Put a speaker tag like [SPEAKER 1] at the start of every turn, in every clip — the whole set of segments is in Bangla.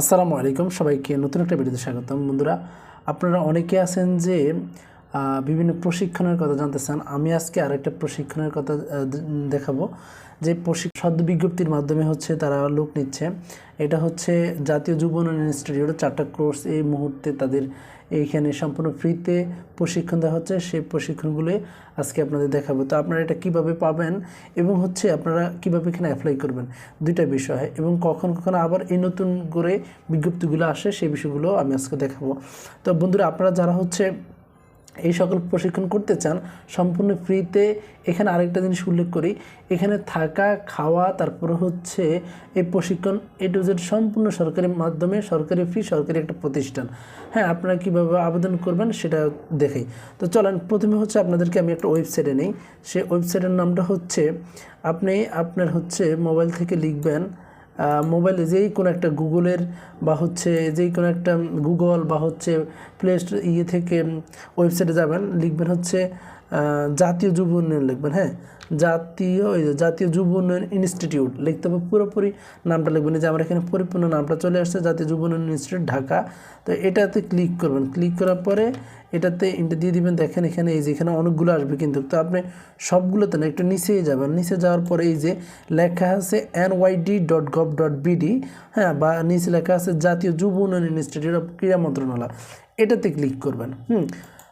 [SPEAKER 1] আসসালামু আলাইকুম সবাইকে নতুন একটা ভিডিওতে স্বাগতম। বন্ধুরা, আপনারা অনেকে আছেন যে বিভিন্ন প্রশিক্ষণের কথা জানতে চান। আমি আজকে আরেকটা প্রশিক্ষণের কথা দেখাবো। যে প্রশিক্ষণ সদ্য বিজ্ঞপ্তির মাধ্যমে হচ্ছে তারা লোক নিচ্ছে। এটা হচ্ছে জাতীয় যুব উন্নয়ন ইনস্টিটিউটের চারটা কোর্স এই মুহূর্তে তাদের এইখানে সম্পূর্ণ ফ্রিতে প্রশিক্ষণ দেওয়া হচ্ছে। সেই প্রশিক্ষণগুলো আজকে আপনাদের দেখাবো। তো আপনারা এটা কীভাবে পাবেন এবং হচ্ছে আপনারা কীভাবে এখানে অ্যাপ্লাই করবেন? দুইটা বিষয়। এবং কখন কখন আবার এই নতুন করে বিজ্ঞপ্তিগুলো আসে সেই বিষয়গুলো আমি আজকে দেখাবো। তো বন্ধুরা, আপনারা যারা হচ্ছে এই সকল প্রশিক্ষণ করতে চান, সম্পূর্ণ ফ্রিতে এখানে আরেকটা জিনিস উল্লেখ করি। এখানে থাকা, খাওয়া, তারপরে হচ্ছে এই প্রশিক্ষণ এ টু জেড সম্পূর্ণ সরকারি মাধ্যমে, সরকারি ফ্রি সরকারি একটা প্রতিষ্ঠান। হ্যাঁ আপনারা কীভাবে আবেদন করবেন সেটা দেখেই। তো চলেন, প্রথমে হচ্ছে আপনাদেরকে আমি একটা ওয়েবসাইটে নেই। সে ওয়েবসাইটের নামটা হচ্ছে, আপনি আপনার হচ্ছে মোবাইল থেকে লিখবেন মোবাইলে যেই কোনো একটা গুগলের বা হচ্ছে যেই কোনো একটা গুগল বা হচ্ছে প্লে স্টোর ইয়ে থেকে ওয়েবসাইটে যাবেন, লিখবেন হচ্ছে জাতীয় যুব উন্নয়ন লিখবেন হ্যাঁ? জাতীয় যে জাতীয় যুব উন্নয়ন ইনস্টিটিউট লিখতে হবে, পুরোপুরি নামটা লিখবেন। যে আমার এখানে পরিপূর্ণ নামটা চলে আসছে, জাতীয় যুব উন্নয়ন ইনস্টিটিউট, ঢাকা। তো এটাতে ক্লিক করবেন। ক্লিক করার পরে এটাতে এটা দিয়ে দিবেন। দেখেন এখানে এই যে এখানে অনেকগুলো আসবে কিন্তু। তো আপনি সবগুলোতে না একটু নিচেই যাবেন। নিচে যাওয়ার পরে এই যে লেখা আছে NYD dot gov dot BD হ্যাঁ বা নিচে লেখা আছে জাতীয় যুব উন্নয়ন ইনস্টিটিউট অফ ক্রীড়া মন্ত্রণালয়। এটাতে ক্লিক করবেন, হুম।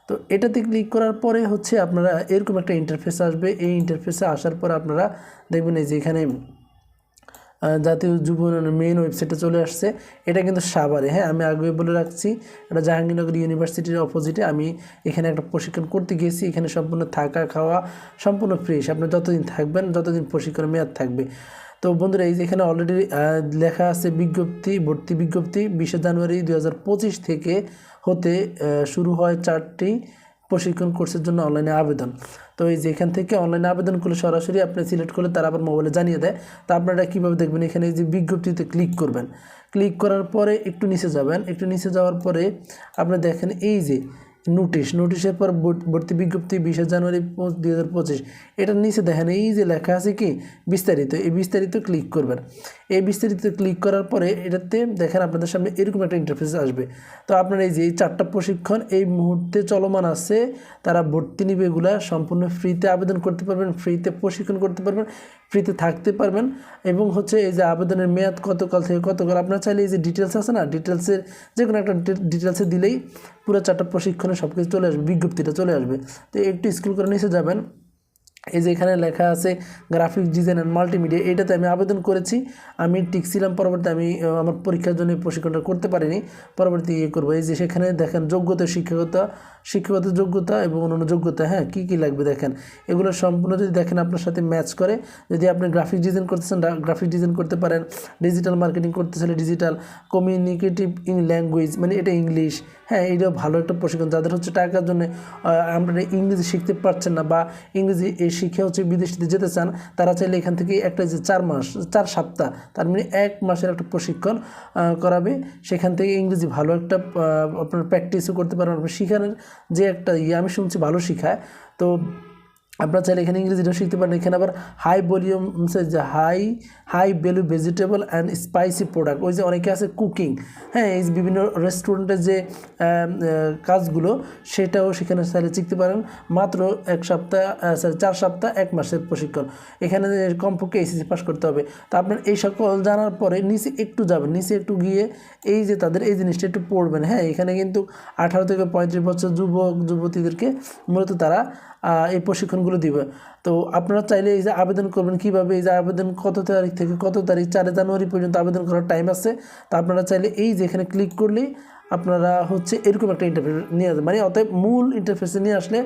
[SPEAKER 1] তো এটাতে ক্লিক করার পরে হচ্ছে আপনারা এরকম একটা ইন্টারফেস আসবে। এই ইন্টারফেসে আসার পর আপনারা দেখবেন এই যে এখানে জাতীয় যুব উন্নয়নের মেইন ওয়েবসাইটে চলে আসছে। এটা কিন্তু সাভারে হ্যাঁ? আমি আগে বলে রাখছি, এটা জাহাঙ্গীরনগর ইউনিভার্সিটির অপোজিটে আমি এখানে একটা প্রশিক্ষণ করতে গিয়েছি, এখানে সম্পূর্ণ থাকা, খাওয়া সম্পূর্ণ ফ্রেশ আপনি যতদিন থাকবেন, যতদিন প্রশিক্ষণ মেয়াদ থাকবে। তো বন্ধুরা, এই যে এখানে অলরেডি লেখা আছে বিজ্ঞপ্তি, ভর্তি বিজ্ঞপ্তি, বিশে জানুয়ারি দু হাজার পঁচিশ থেকে হতে শুরু হয় চারটি প্রশিক্ষণ কোর্সের জন্য অনলাইনে আবেদন। তো এই যেখান থেকে অনলাইনে আবেদন করলে সরাসরি আপনি সিলেক্ট করলে তারা আবার মোবাইলে জানিয়ে দেয়। তা আপনারা কীভাবে দেখবেন? এখানে যে বিজ্ঞপ্তিতে ক্লিক করবেন। ক্লিক করার পরে একটু নিচে যাবেন। একটু নিচে যাওয়ার পরে আপনি দেখেন এই যে নোটিশ, নোটিশের পর ভর্তি- বিজ্ঞপ্তি বিশে জানুয়ারি দুই হাজার পঁচিশ। এটার নিচে দেখেন, এই যে লেখা আছে কি? বিস্তারিত, এই বিস্তারিত ক্লিক করবেন। এই বিস্তারিত ক্লিক করার পরে এটাতে দেখেন আপনাদের সামনে এরকম একটা ইন্টারফেস আসবে। তো আপনার এই যে এই চারটা প্রশিক্ষণ, এই মুহূর্তে চলমান আছে, তারা ভর্তি নিবে এগুলা, সম্পূর্ণ ফ্রিতে আবেদন করতে পারবেন ফ্রিতে প্রশিক্ষণ করতে পারবেন। ফ্রিতে থাকতে পারবেন। এবং হচ্ছে এই যে আবেদনের মেয়াদ কতকাল থেকে কতকাল, আপনার চাইলে এই যে ডিটেলস আছে না ডিটেলসের যে কোনো একটা ডিটেলসে দিলেই পুরো চারটা প্রশিক্ষণে সব কিছু চলে আসবে, বিজ্ঞপ্তিটা চলে আসবে। তো একটু স্কুল করে নিচে যাবেন। এই যে এখানে লেখা আছে গ্রাফিক ডিজাইন অ্যান্ড মাল্টিমিডিয়া এটাতে আমি আবেদন করেছি। আমি টিকছিলাম পরবর্তী আমি আমার পরীক্ষার জন্য প্রশিক্ষণটা করতে পারিনি। পরবর্তী ইয়ে করব। এই যে সেখানে দেখেন, যোগ্যতা, শিক্ষকতা শিক্ষাগত যোগ্যতা এবং অন্যান্য যোগ্যতা হ্যাঁ কী কী লাগবে দেখেন? এগুলো সম্পূর্ণ যদি দেখেন, আপনার সাথে ম্যাচ করে, যদি আপনি গ্রাফিক ডিজাইন করতেছেন গ্রাফিক ডিজাইন করতে পারেন ডিজিটাল মার্কেটিং করতে চাইলে ডিজিটাল কমিউনিকেটিভ ইন ল্যাঙ্গুয়েজ মানে এটা ইংলিশ হ্যাঁ এটাও ভালো একটা প্রশিক্ষণ। যাদের হচ্ছে টাকার জন্য আমরা ইংরেজি শিখতে পারছেন না বা ইংরেজি শিখে হচ্ছে বিদেশিতে যেতে চান, তারা চাইলে এখান থেকে একটা যে চার মাস, চার সপ্তাহ, তার মানে এক মাসের একটা প্রশিক্ষণ করাবে। সেখান থেকে ইংরেজি ভালো একটা আপনার প্র্যাকটিসও করতে পারবেন। আপনার শিখানোর যে একটা ইয়ে আমি শুনছি ভালো শিখায়। তো আপনারা চাইলে এখানে ইংরেজিটাও শিখতে পারেন। এখানে আবার হাই ভলিউম যে high high value vegetable and spicy product ওই যে অনেকে আছে কুকিং হ্যাঁ এই বিভিন্ন রেস্টুরেন্টের যে কাজগুলো, সেটাও সেখানে চাইলে শিখতে পারেন। মাত্র এক সপ্তাহ চার সপ্তাহ, এক মাসের প্রশিক্ষণ। এখানে কমপক্ষে এসএসসি পাস করতে হবে। তা আপনার এই সকল জানার পরে নিচে একটু যাবেন। নিচে একটু গিয়ে এই যে তাদের এই জিনিসটা একটু পড়বেন। হ্যাঁ এখানে কিন্তু আঠারো থেকে পঁয়ত্রিশ বছর যুবক, যুবতীদেরকে মূলত তারা এই প্রশিক্ষণগুলো দিবে। তো আপনারা চাইলে এই যে আবেদন করবেন, কীভাবে এই যে আবেদন, কত তারিখ থেকে কত তারিখ, চারে জানুয়ারি পর্যন্ত আবেদন করার টাইম আছে। তা আপনারা চাইলে এই যে এখানে ক্লিক করলেই আপনারা হচ্ছে এরকম একটা ইন্টারফেস নিয়ে আসবেন। মানে অতএব মূল ইন্টারফেসে নিয়ে আসলে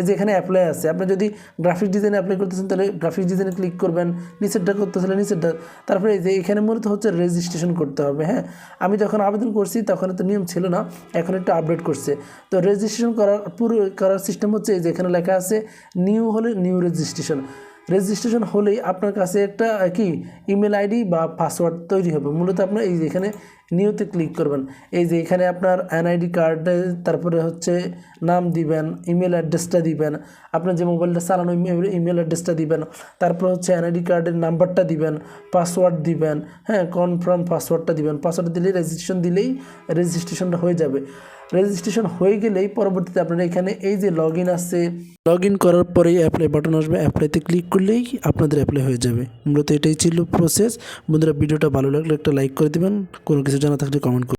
[SPEAKER 1] এই যে এখানে অ্যাপ্লাই আছে, আপনি যদি গ্রাফিক ডিজাইনে অ্যাপ্লাই করতেছেন, তাহলে গ্রাফিক ডিজাইনে ক্লিক করবেন, নিচেরটা করতে হলে নিচেরটা তারপরে এই যে এখানে মূলত হচ্ছে রেজিস্ট্রেশন করতে হবে হ্যাঁ? আমি যখন আবেদন করছি, তখন তো নিয়ম ছিল না, এখন একটু আপডেট করছে। তো রেজিস্ট্রেশন করার, পুরো করার সিস্টেম হচ্ছে এই যে এখানে লেখা আছে নিউ হলে নিউ রেজিস্ট্রেশন রেজিস্ট্রেশন হলেই আপনার কাছে একটা, কি ইমেল আইডি বা পাসওয়ার্ড তৈরি হবে। মূলত আপনার এই এখানে নিউতে ক্লিক করবেন। এই যে এখানে আপনার এনআইডি কার্ডে, তারপরে হচ্ছে নাম দিবেন, ইমেল অ্যাড্রেসটা দিবেন আপনার যে মোবাইলটা চালানো ইমেল অ্যাড্রেসটা দিবেন, তারপর হচ্ছে এনআইডি কার্ডের নাম্বারটা দিবেন, পাসওয়ার্ড দিবেন হ্যাঁ কনফার্ম পাসওয়ার্ডটা দিবেন। পাসওয়ার্ড দিলেই রেজিস্ট্রেশন দিলেই রেজিস্ট্রেশনটা হয়ে যাবে। রেজিস্ট্রেশন হয়ে গেলেই পরবর্তীতে আপনারা এখানে এই যে লগ ইন আসছে লগ ইন করার পরেই অ্যাপ্লাই বাটন আসবে। অ্যাপ্লাইতে ক্লিক করলেই আপনাদের অ্যাপ্লাই হয়ে যাবে। মূলত এটাই ছিল প্রসেস বন্ধুরা, ভিডিওটা ভালো লাগলে একটা লাইক করে দেবেন। কোনো কিছু জানা থাকলে কমেন্ট